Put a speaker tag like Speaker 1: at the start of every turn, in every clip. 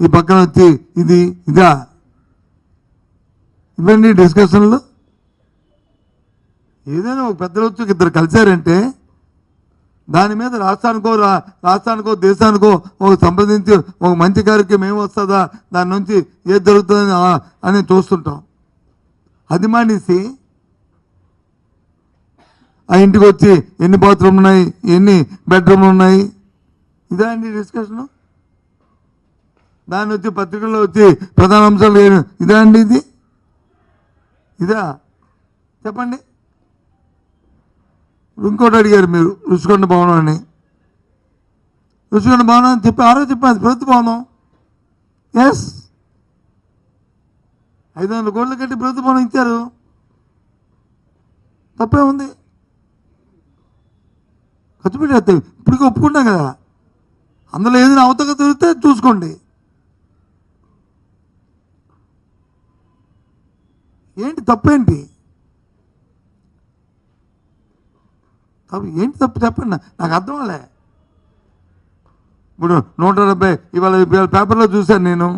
Speaker 1: ఈ పక్కన వచ్చి ఇది ఇదా? ఇవన్నీ డిస్కషన్లు. ఏదైనా ఒక పెద్దలు వచ్చి ఇద్దరు కలిశారంటే దాని మీద రాష్ట్రానికో రా- రాష్ట్రానికో దేశానికో ఒక సంప్రదించి ఒక మంచి కార్యక్రమం ఏమి వస్తుందా? దాని నుంచి ఏది జరుగుతుంది అని చూస్తుంటాం. అది మానేసి ఆ ఇంటికి వచ్చి ఎన్ని బాత్రూమ్ ఉన్నాయి ఎన్ని బెడ్రూమ్లు ఉన్నాయి? ఇదా అండి డిస్కషను? దాన్ని వచ్చి పత్రికల్లో వచ్చి ప్రధాన అంశాలు లేదు ఇదా అండి ఇది? ఇదా? చెప్పండి. ఇంకోటి అడిగారు మీరు రుచికొండ భవనం అని. రుచికొండ భవనం అని చెప్పి ఆరో చెప్పాను ప్రభుత్వ భవనం. ఎస్ ఐదు వందల కోట్లు కట్టి ప్రభుత్వ భవనం ఇచ్చారు. తప్పే ఉంది. ఖర్చు పెట్టేస్తాయి ఇప్పటికీ ఒప్పుకుంటాం కదా. అందులో ఏదైనా అవతక దొరికితే చూసుకోండి. ఏంటి తప్పేంటి? తప్పు ఏంటి తప్పు చెప్పండి నాకు అర్థం అలే ఇప్పుడు నూట డెబ్బై ఇవాళ ఇవాళ పేపర్లో చూశాను నేను.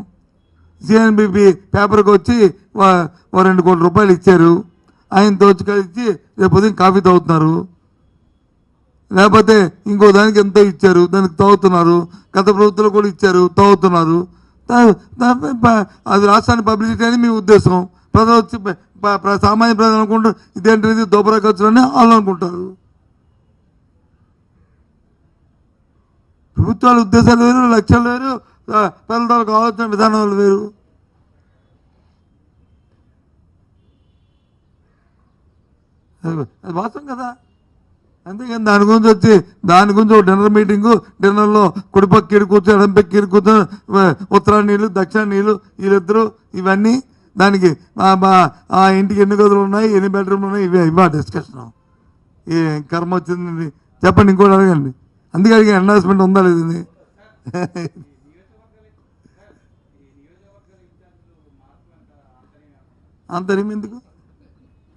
Speaker 1: సిఎన్బిపి పేపర్కి వచ్చి రెండు కోట్ల రూపాయలు ఇచ్చారు. ఆయన తోచి కలిసి రేపు ఉదయం కాఫీ తాగుతున్నారు. లేకపోతే ఇంకో దానికి ఎంతో ఇచ్చారు దానికి తాగుతున్నారు. గత ప్రభుత్వాలు కూడా ఇచ్చారు తాగుతున్నారు. అది రాష్ట్రాన్ని పబ్లిసిటీ అని మీ ఉద్దేశం. ప్రజలు వచ్చి సామాన్య ప్రజలు అనుకుంటారు ఇదేంటిది దోబరా ఖర్చులని అని వాళ్ళు అనుకుంటారు. ప్రభుత్వాల ఉద్దేశాలు వేరు లక్ష్యాలు వేరు ఆ, ప్రజల తాలూకు ఆలోచన విధానాలు వేరు. అది వాస్తవం కదా. అంతేకాని దాని గురించి వచ్చి దాని గురించి ఒక డిన్నర్ మీటింగు డిన్నర్లో కుడిపక్క ఇరు కూర్చొని ఎడంపక్క ఇరు కూర్చొని వ- నీళ్ళు దక్షిణ నీళ్ళు వీళ్ళిద్దరు ఇవన్నీ దానికి ఆ- మా- ఇంటికి ఎన్ని గదులు ఉన్నాయి ఎన్ని బెడ్రూమ్లు ఉన్నాయి ఇవే ఇవా డిస్కషన్ ఏ కర్మ వచ్చింది? చెప్పండి ఇంకోటి అడగండి. అందుకే అడిగా అనౌన్స్మెంట్ ఉందా లేదండి ఇది? ఎందుకు?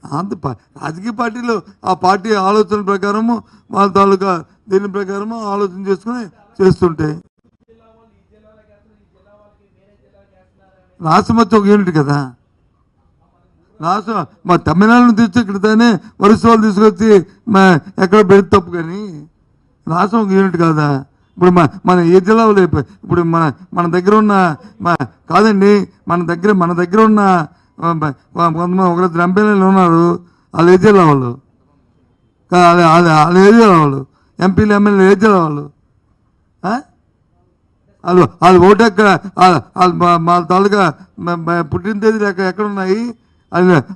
Speaker 1: అంత రాజకీయ పార్టీలు ఆ పార్టీ ఆలోచన ప్రకారము వాళ్ళ తాలూకా దీని ప్రకారము ఆలోచన చేసుకుని చేస్తుంటాయి రాష్ట్రం వచ్చి ఒక యూనిట్ కదా? రాష్ట్రం మా తమిళనాడు తెచ్చి ఇక్కడతోనే వరుస వాళ్ళు తీసుకొచ్చి మా ఎక్కడ పెడితే తప్పు కానీ రాష్ట్రం ఒక యూనిట్ కాదా? ఇప్పుడు మా మన ఏ జిల్లాలో ఇప్పుడు మన మన దగ్గర ఉన్న మా కాదండి మన దగ్గర మన దగ్గర ఉన్న ఆ, బ- కొంతమంది ఒకరిద్దరు ఎంపీలు ఉన్నారు వాళ్ళు ఏ జిల్లా వాళ్ళు? వాళ్ళ వాళ్ళు ఏ జిల్లా వాళ్ళు? ఎంపీలు ఎమ్మెల్యేలు ఏ జిల్లా వాళ్ళు? ఆ? వాళ్ళు వాళ్ళు ఓటు ఎక్కడ? మా- తాలూకా పుట్టిన తేదీలు ఎక్కడ ఎక్కడ ఉన్నాయి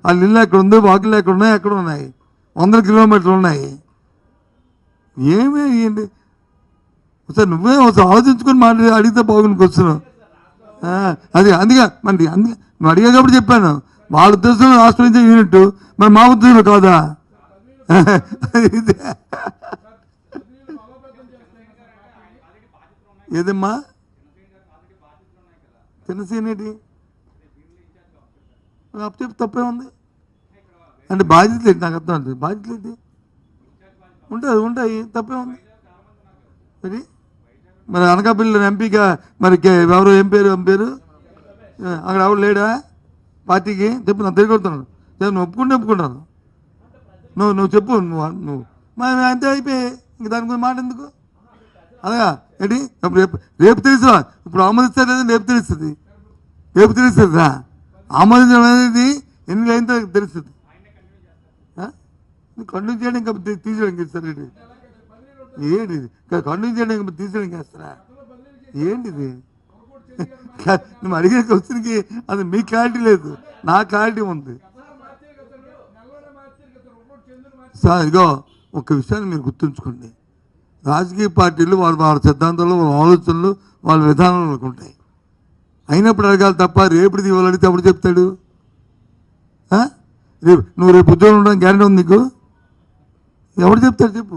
Speaker 1: వాళ్ళ ఇల్లు ఎక్కడ ఉంది వాకిలు ఎక్కడ ఉన్నాయి ఎక్కడ ఉన్నాయి వందల కిలోమీటర్లు ఉన్నాయి. ఏమే ఏంటి ఒకసారి నువ్వే ఒకసారి ఆలోచించుకొని మాట్లాడి అడిగితే బాగుంది క్వశ్చన్. అది అందుకే మరి అందుకే నువ్వు అడిగా కాబట్టి చెప్పాను. వాళ్ళ ఉద్దేశంలో రాష్ట్రం నుంచి యూనిట్. మరి మా ఉద్దేశంలో కాదా? ఏదమ్మా? చిన్నసేనేటి అప్పు తప్పే ఉంది. అంటే బాధ్యత లేదు నాకు అర్థం అవుతుంది బాధ్యత లేదు ఉంటుంది ఉంటాయి. తప్పే ఉంది. మరి మరి అనకాపల్లి ఎంపీగా మరి ఎవరు? ఏం పేరు? ఏం పేరు? అక్కడ ఎవరు లేడా? పార్టీకి? చెప్పు నా తిరిగి నువ్వు ఒప్పుకుంటే ఒప్పుకుంటాను. నువ్వు నువ్వు చెప్పు నువ్వు నువ్వు. మరి అంతే అయిపోయి ఇంక దాని గురించి మాట ఎందుకు అలాగా? ఏంటి? రేపు రేపు తెలుసు ఇప్పుడు ఆమోదిస్తారు లేదా రేపు తెలుస్తుంది. రేపు తెలుస్తుందా? ఆమోదించడం అనేది ఎన్ని లైన్ తెలుస్తుంది. కండు చేయడం ఇంకా తీసేయడం చేస్తారండి ఏంటి ఇది? ఇంకా కంటిన్యూ చేయడం ఇంకా తీసేయడం చేస్తారా ఏంటిది నువ్వు అడిగే క్వశ్చన్కి అది మీ క్లారిటీ లేదు. నా క్లారిటీ ఉంది. సార్ ఇగో ఒక విషయాన్ని మీరు గుర్తుంచుకోండి. రాజకీయ పార్టీలు వాళ్ళ వారి సిద్ధాంతాలు వాళ్ళ ఆలోచనలు వాళ్ళ విధానాలకు ఉంటాయి. అయినప్పుడు అడగాలి తప్ప రేపుడిది ఇవాళ అడిగితే అప్పుడు చెప్తాడు రేపు నువ్వు రేపు ఉద్యోగం ఉండడం గ్యారెంటీ ఉంది నీకు? ఎవడు చెప్తాడు చెప్పు.